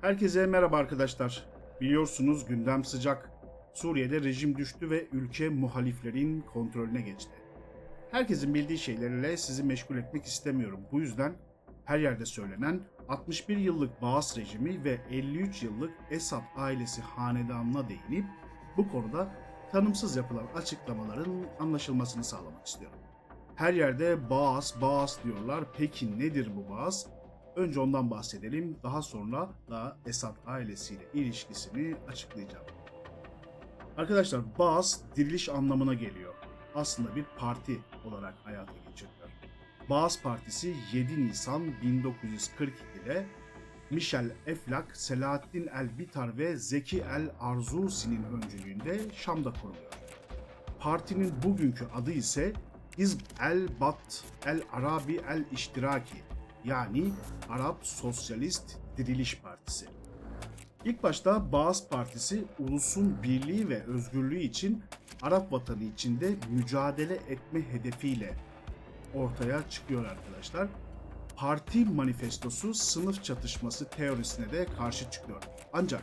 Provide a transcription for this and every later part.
Herkese merhaba arkadaşlar. Biliyorsunuz gündem sıcak. Suriye'de rejim düştü ve ülke muhaliflerin kontrolüne geçti. Herkesin bildiği şeylerle sizi meşgul etmek istemiyorum. Bu yüzden her yerde söylenen 61 yıllık Baas rejimi ve 53 yıllık Esad ailesi hanedanına değinip bu konuda tanımsız yapılan açıklamaların anlaşılmasını sağlamak istiyorum. Her yerde Baas, Baas diyorlar. Peki nedir bu Baas? Önce ondan bahsedelim. Daha sonra da Esad ailesiyle ilişkisini açıklayacağım. Arkadaşlar Baas diriliş anlamına geliyor. Aslında bir parti olarak hayata geçiriliyor. Baas Partisi 7 Nisan 1942'de Michel Eflak, Selahattin El-Bitar ve Zeki El-Arzusi'nin öncülüğünde Şam'da kuruluyor. Partinin bugünkü adı ise Hizb el-Bat el-Arabi el-İştiraki yani Arap Sosyalist Diriliş Partisi. İlk başta Baas Partisi ulusun birliği ve özgürlüğü için Arap vatanı içinde mücadele etme hedefiyle ortaya çıkıyor arkadaşlar. Parti manifestosu sınıf çatışması teorisine de karşı çıkıyor. Ancak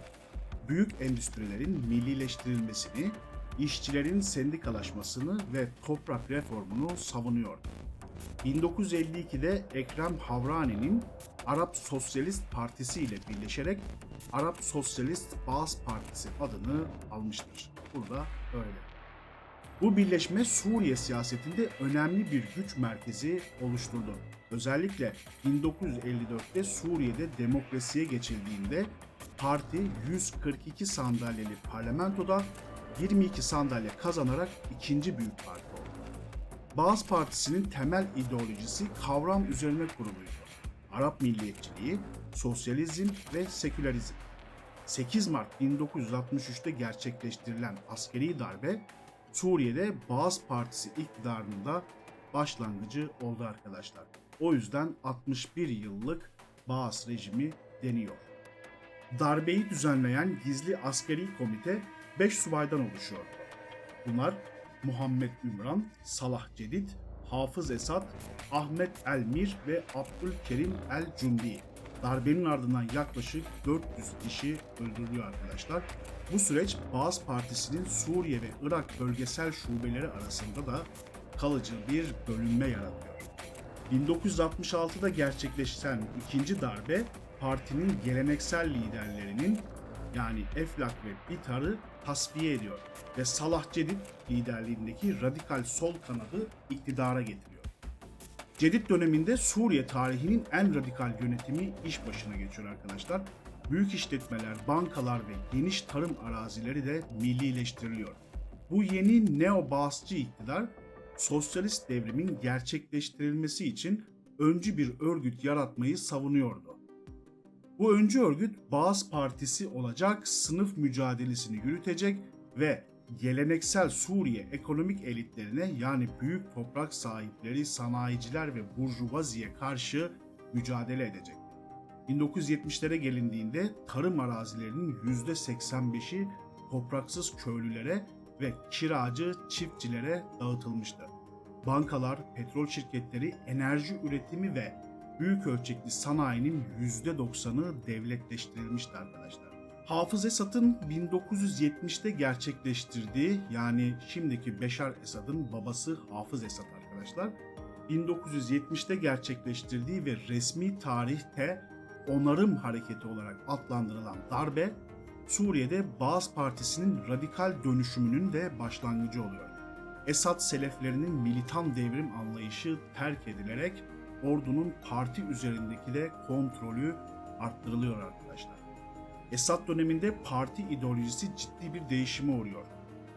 büyük endüstrilerin millileştirilmesini, işçilerin sendikalaşmasını ve toprak reformunu savunuyor. 1952'de Ekrem Havrani'nin Arap Sosyalist Partisi ile birleşerek Arap Sosyalist Baas Partisi adını almıştır. Burada öyle. Bu birleşme Suriye siyasetinde önemli bir güç merkezi oluşturdu. Özellikle 1954'te Suriye'de demokrasiye geçildiğinde parti 142 sandalyeli parlamentoda 22 sandalye kazanarak ikinci büyük parti. Baas Partisi'nin temel ideolojisi kavram üzerine kuruluydu. Arap milliyetçiliği, sosyalizm ve sekülerizm. 8 Mart 1963'te gerçekleştirilen askeri darbe Suriye'de Baas Partisi iktidarının da başlangıcı oldu arkadaşlar. O yüzden 61 yıllık Baas rejimi deniyor. Darbeyi düzenleyen gizli askeri komite 5 subaydan oluşuyordu. Bunlar Muhammed Ümran, Salah Cedid, Hafız Esad, Ahmet Elmir ve Abdülkerim El Cundi. Darbenin ardından yaklaşık 400 kişi öldürülüyor arkadaşlar. Bu süreç Baas Partisi'nin Suriye ve Irak bölgesel şubeleri arasında da kalıcı bir bölünme yaratıyor. 1966'da gerçekleşen ikinci darbe partinin geleneksel liderlerinin yani Eflak ve Bitar'ı tasfiye ediyor ve Salah Cedid liderliğindeki radikal sol kanadı iktidara getiriyor. Cedid döneminde Suriye tarihinin en radikal yönetimi iş başına geçiyor arkadaşlar. Büyük işletmeler, bankalar ve geniş tarım arazileri de millileştiriliyor. Bu yeni neo-Baasçı iktidar sosyalist devrimin gerçekleştirilmesi için öncü bir örgüt yaratmayı savunuyordu. Bu öncü örgüt Baas Partisi olacak, sınıf mücadelesini yürütecek ve geleneksel Suriye ekonomik elitlerine yani büyük toprak sahipleri, sanayiciler ve burjuvaziye karşı mücadele edecek. 1970'lere gelindiğinde tarım arazilerinin %85'i topraksız köylülere ve kiracı çiftçilere dağıtılmıştı. Bankalar, petrol şirketleri, enerji üretimi ve büyük ölçekli sanayinin %90'ı devletleştirilmişti arkadaşlar. Hafız Esad'ın 1970'te gerçekleştirdiği yani şimdiki Beşar Esad'ın babası Hafız Esad arkadaşlar 1970'te gerçekleştirdiği ve resmi tarihte onarım hareketi olarak adlandırılan darbe Suriye'de Baas Partisi'nin radikal dönüşümünün de başlangıcı oluyor. Esad seleflerinin militan devrim anlayışı terk edilerek ordunun parti üzerindeki de kontrolü arttırılıyor arkadaşlar. Esad döneminde parti ideolojisi ciddi bir değişime uğruyor.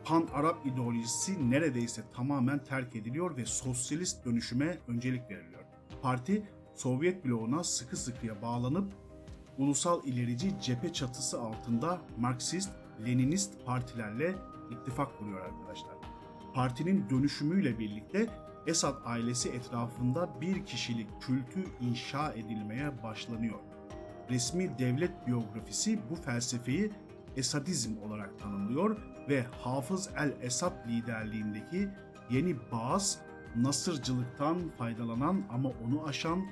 Pan-Arap ideolojisi neredeyse tamamen terk ediliyor ve sosyalist dönüşüme öncelik veriliyor. Parti Sovyet bloğuna sıkı sıkıya bağlanıp ulusal ilerici cephe çatısı altında Marksist, Leninist partilerle ittifak kuruyor arkadaşlar. Partinin dönüşümüyle birlikte Esad ailesi etrafında bir kişilik kültü inşa edilmeye başlanıyor. Resmi devlet biyografisi bu felsefeyi Esadizm olarak tanımlıyor ve Hafız el-Esad liderliğindeki yeni Baas, Nasırcılıktan faydalanan ama onu aşan,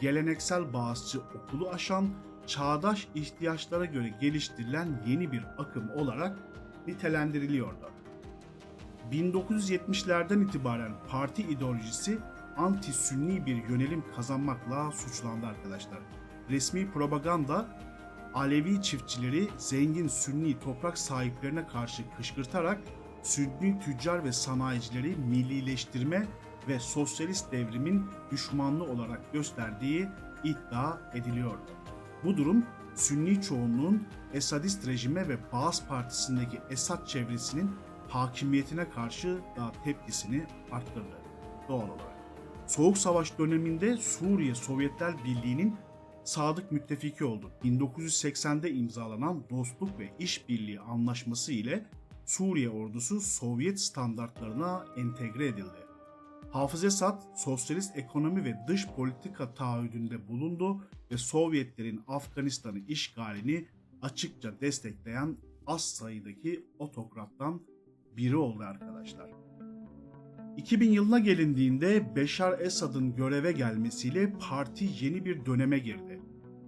geleneksel Baasçı okulu aşan çağdaş ihtiyaçlara göre geliştirilen yeni bir akım olarak nitelendiriliyordu. 1970'lerden itibaren parti ideolojisi anti-sünni bir yönelim kazanmakla suçlandı arkadaşlar. Resmi propaganda Alevi çiftçileri zengin sünni toprak sahiplerine karşı kışkırtarak sünni tüccar ve sanayicileri millileştirme ve sosyalist devrimin düşmanlığı olarak gösterdiği iddia ediliyordu. Bu durum Sünni çoğunluğun Esadist rejime ve Baas Partisi'ndeki Esad çevresinin hakimiyetine karşı da tepkisini arttırdı doğal olarak. Soğuk Savaş döneminde Suriye Sovyetler Birliği'nin sadık müttefiki oldu. 1980'de imzalanan Dostluk ve İşbirliği Anlaşması ile Suriye ordusu Sovyet standartlarına entegre edildi. Hafız Esad, sosyalist ekonomi ve dış politika taahhüdünde bulundu ve Sovyetlerin Afganistan'ı işgalini açıkça destekleyen az sayıdaki otokrattan biri oldu arkadaşlar. 2000 yılına gelindiğinde Beşar Esad'ın göreve gelmesiyle parti yeni bir döneme girdi.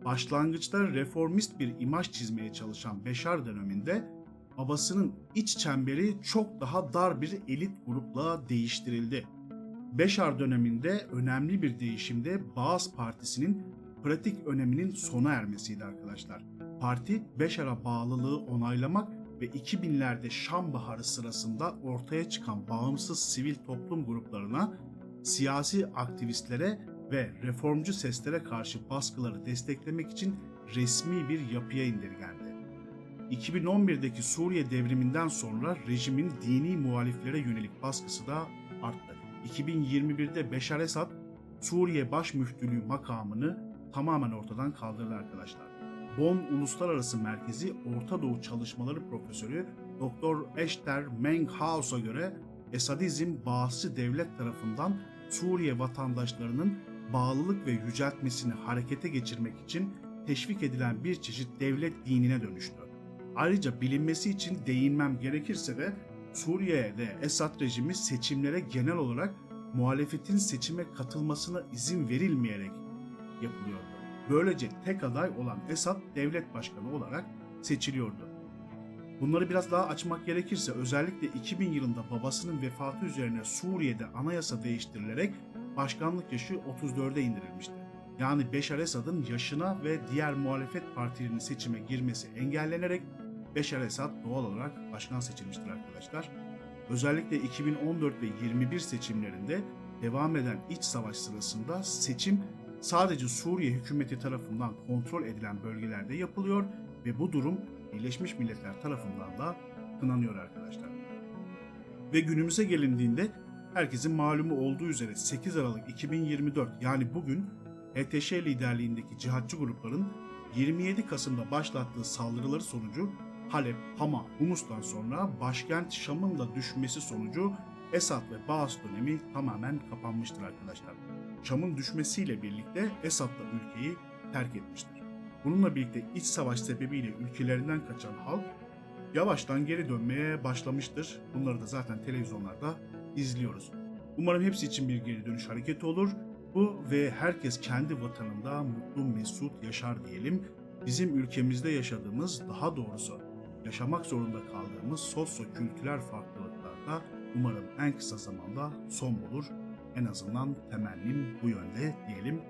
Başlangıçta reformist bir imaj çizmeye çalışan Beşar döneminde babasının iç çemberi çok daha dar bir elit grupla değiştirildi. Beşar döneminde önemli bir değişimde Baas Partisi'nin pratik öneminin sona ermesiydi arkadaşlar. Parti Beşar'a bağlılığı onaylamak ve 2000'lerde Şam Baharı sırasında ortaya çıkan bağımsız sivil toplum gruplarına, siyasi aktivistlere ve reformcu seslere karşı baskıları desteklemek için resmi bir yapıya indirgendi. 2011'deki Suriye devriminden sonra rejimin dini muhaliflere yönelik baskısı da arttı. 2021'de Beşar Esad Suriye Baş Müftülüğü makamını tamamen ortadan kaldırdı arkadaşlar. Bonn Uluslararası Merkezi Orta Doğu Çalışmaları Profesörü Dr. Eşter Menghaus'a göre Esadizm bağımsız devlet tarafından Suriye vatandaşlarının bağlılık ve yüceltmesini harekete geçirmek için teşvik edilen bir çeşit devlet dinine dönüştü. Ayrıca bilinmesi için değinmem gerekirse de Suriye'de Esad rejimi seçimlere genel olarak muhalefetin seçime katılmasına izin verilmeyerek yapılıyordu. Böylece tek aday olan Esad devlet başkanı olarak seçiliyordu. Bunları biraz daha açmak gerekirse özellikle 2000 yılında babasının vefatı üzerine Suriye'de anayasa değiştirilerek başkanlık yaşı 34'e indirilmişti. Yani Beşar Esad'ın yaşına ve diğer muhalefet partilerinin seçime girmesi engellenerek Beşar Esad doğal olarak başkan seçilmiştir arkadaşlar. Özellikle 2014 ve 21 seçimlerinde devam eden iç savaş sırasında seçim sadece Suriye hükümeti tarafından kontrol edilen bölgelerde yapılıyor ve bu durum Birleşmiş Milletler tarafından da kınanıyor arkadaşlar. Ve günümüze gelindiğinde herkesin malumu olduğu üzere 8 Aralık 2024 yani bugün HTŞ liderliğindeki cihatçı grupların 27 Kasım'da başlattığı saldırıları sonucu Halep, Hama, Humus'tan sonra başkent Şam'ın da düşmesi sonucu Esad ve Baas dönemi tamamen kapanmıştır arkadaşlar. Şam'ın düşmesiyle birlikte Esad da ülkeyi terk etmiştir. Bununla birlikte iç savaş sebebiyle ülkelerinden kaçan halk yavaştan geri dönmeye başlamıştır. Bunları da zaten televizyonlarda izliyoruz. Umarım hepsi için bir geri dönüş hareketi olur. Bu ve herkes kendi vatanında mutlu mesut yaşar diyelim. Bizim ülkemizde yaşadığımız daha doğrusu yaşamak zorunda kaldığımız sosyo-kültürel farklılıklarda umarım en kısa zamanda son bulur. En azından temennim bu yönde diyelim.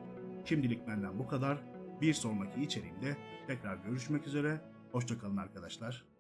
Şimdilik benden bu kadar. Bir sonraki içeriğimde tekrar görüşmek üzere. Hoşçakalın arkadaşlar.